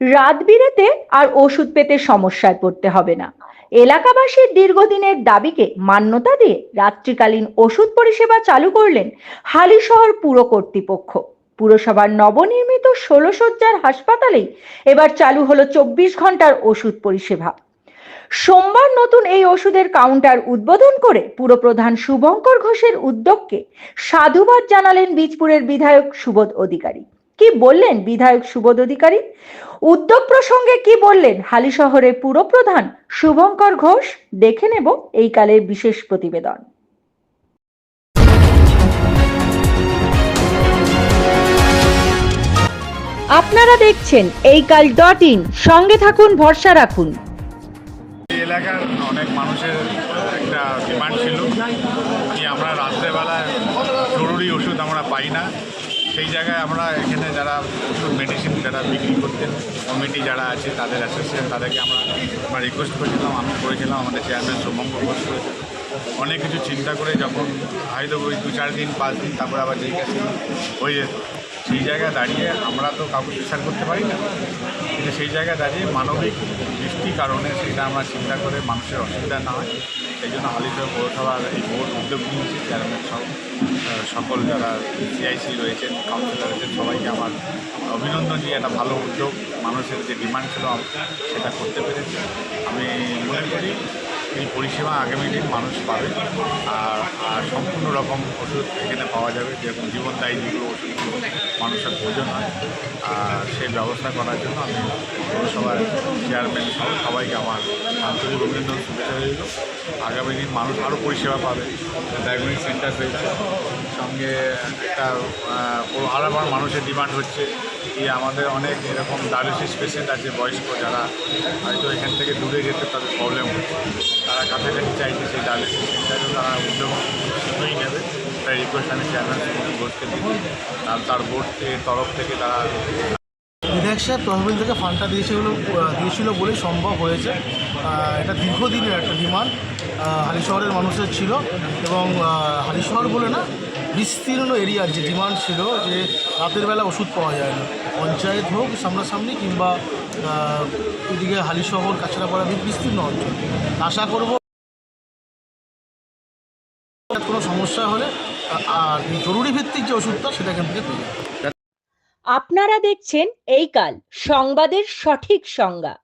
রাত বিরেতে আর ওষুধ পেতে সমস্যায় পড়তে হবে না। এলাকাবাসীর দীর্ঘদিনের দাবিকে মান্যতা দিয়ে রাত্রিকালীন ওষুধ পরিষেবা চালু করলেন হালিশহর পুর কর্তৃপক্ষ। পুরসভার নবনির্মিত ষোলো শয্যার হাসপাতালেই এবার চালু হলো চব্বিশ ঘণ্টার ওষুধ পরিষেবা। সোমবার নতুন এই ওষুধের কাউন্টার উদ্বোধন করে পুরপ্রধান শুভঙ্কর ঘোষের উদ্যোগকে সাধুবাদ জানালেন বীজপুরের বিধায়ক সুবোধ অধিকারী। কি বললেন বিধায়ক সুবোধ অধিকারী? উদ্যোগ প্রসঙ্গে কি বললেন হালিশহরের পুরপ্রধান শুভঙ্কর ঘোষ? দেখে নেব এই কালের বিশেষ প্রতিবেদন। আপনারা দেখছেন এই কাল ডট ইন। সঙ্গে থাকুন, ভরসা রাখুন। এলাকার অনেক মানুষের একটা ডিমান্ড ছিল। কি আমরা রাত্রেবেলায় জরুরি ওষুধ আমরা পাই না। সেই জায়গায় আমরা এখানে যারা ওষুধ মেডিসিন যারা বিক্রি করতেন কমিটি যারা আছে, তাদের অ্যাসোসিয়েশন তাদেরকে আমরা আমরা রিকোয়েস্ট করেছিলাম, আমি করেছিলাম, আমাদের চেয়ারম্যান শুভঙ্গ ঘোষ করেছিল অনেক কিছু চিন্তা করে যখন হয়তো ওই দু চার দিন, পাঁচ দিন, তারপরে আবার যেই কাছে হয়ে যেত। সেই জায়গায় দাঁড়িয়ে আমরা তো কাউকে বিচার করতে পারি না। কিন্তু সেই জায়গায় দাঁড়িয়ে মানবিক দৃষ্টি কারণে সেটা আমরা চিন্তা করে মানুষের অসুবিধা না হয়। সেই জন্য হালিশহর পৌরসভার এই বোর্ড উদ্যোগ নিয়েছে চেয়ারম্যান সব সকল যারা সিআইসি রয়েছেন কাউন্সিলর রয়েছেন, সবাইকে আমার অভিনন্দন যে একটা ভালো উদ্যোগ, মানুষের যে ডিমান্ড ছিল, সেটা করতে পেরেছি। আমি মনে করি এই পরিষেবা আগামী দিন মানুষ পাবে। আর আর সম্পূর্ণ রকম ওষুধ এখানে পাওয়া যাবে। যেরকম জীবনদায়ী যেগুলো ওষুধগুলো মানুষের প্রয়োজন হয়। আর সেই ব্যবস্থা করার জন্য আমি পৌরসভার চেয়ারম্যান সহ সবাইকে আমার আন্তরিক অভিনন্দন, শুভেচ্ছা রইল। আগামী দিন মানুষ আরও পরিষেবা পাবে। ডায়াগনস্টিক সেন্টার রয়েছে। সঙ্গে একটা আরও মানুষের ডিমান্ড হচ্ছে। কি আমাদের অনেক এরকম ডায়ালিসিস পেশেন্ট আছে, বয়স্ক যারা হয়তো এখান থেকে দূরে যেতে তাদের প্রবলেম হচ্ছে। তারা কাছাকাছি চাইছে সেই ডায়ালিসিস সেন্টারেও তারা উদ্যোগ শীঘ্রই নেবে। তাই রিকোয়েস্ট আমি চেয়ারম্যান বোর্ডকে দিই তার বোর্ডের তরফ থেকে তারা বিধায়ক তহবিল থেকে ফান্ডটা দিয়েছিল দিয়েছিল বলেই সম্ভব হয়েছে। এটা দীর্ঘদিনের একটা ডিমান্ড। হালিশহরের মানুষের ছিল এবং হালিশহর বলে না, বিস্তীর্ণ এরিয়ার যে ডিমান্ড ছিল যে রাতের বেলা ওষুধ পাওয়া যায় না। পঞ্চায়েত হোক, সামনাসামনি কিংবা এদিকে হালিশহর, কাছড়াপাড়া বিস্তীর্ণ অঞ্চল। আশা করব কোনো সমস্যা হলে আর জরুরি ভিত্তিক যে ওষুধটা, সেটা এখান থেকে আপনারা দেখছেন এই কাল সংবাদের সঠিক সংজ্ঞা।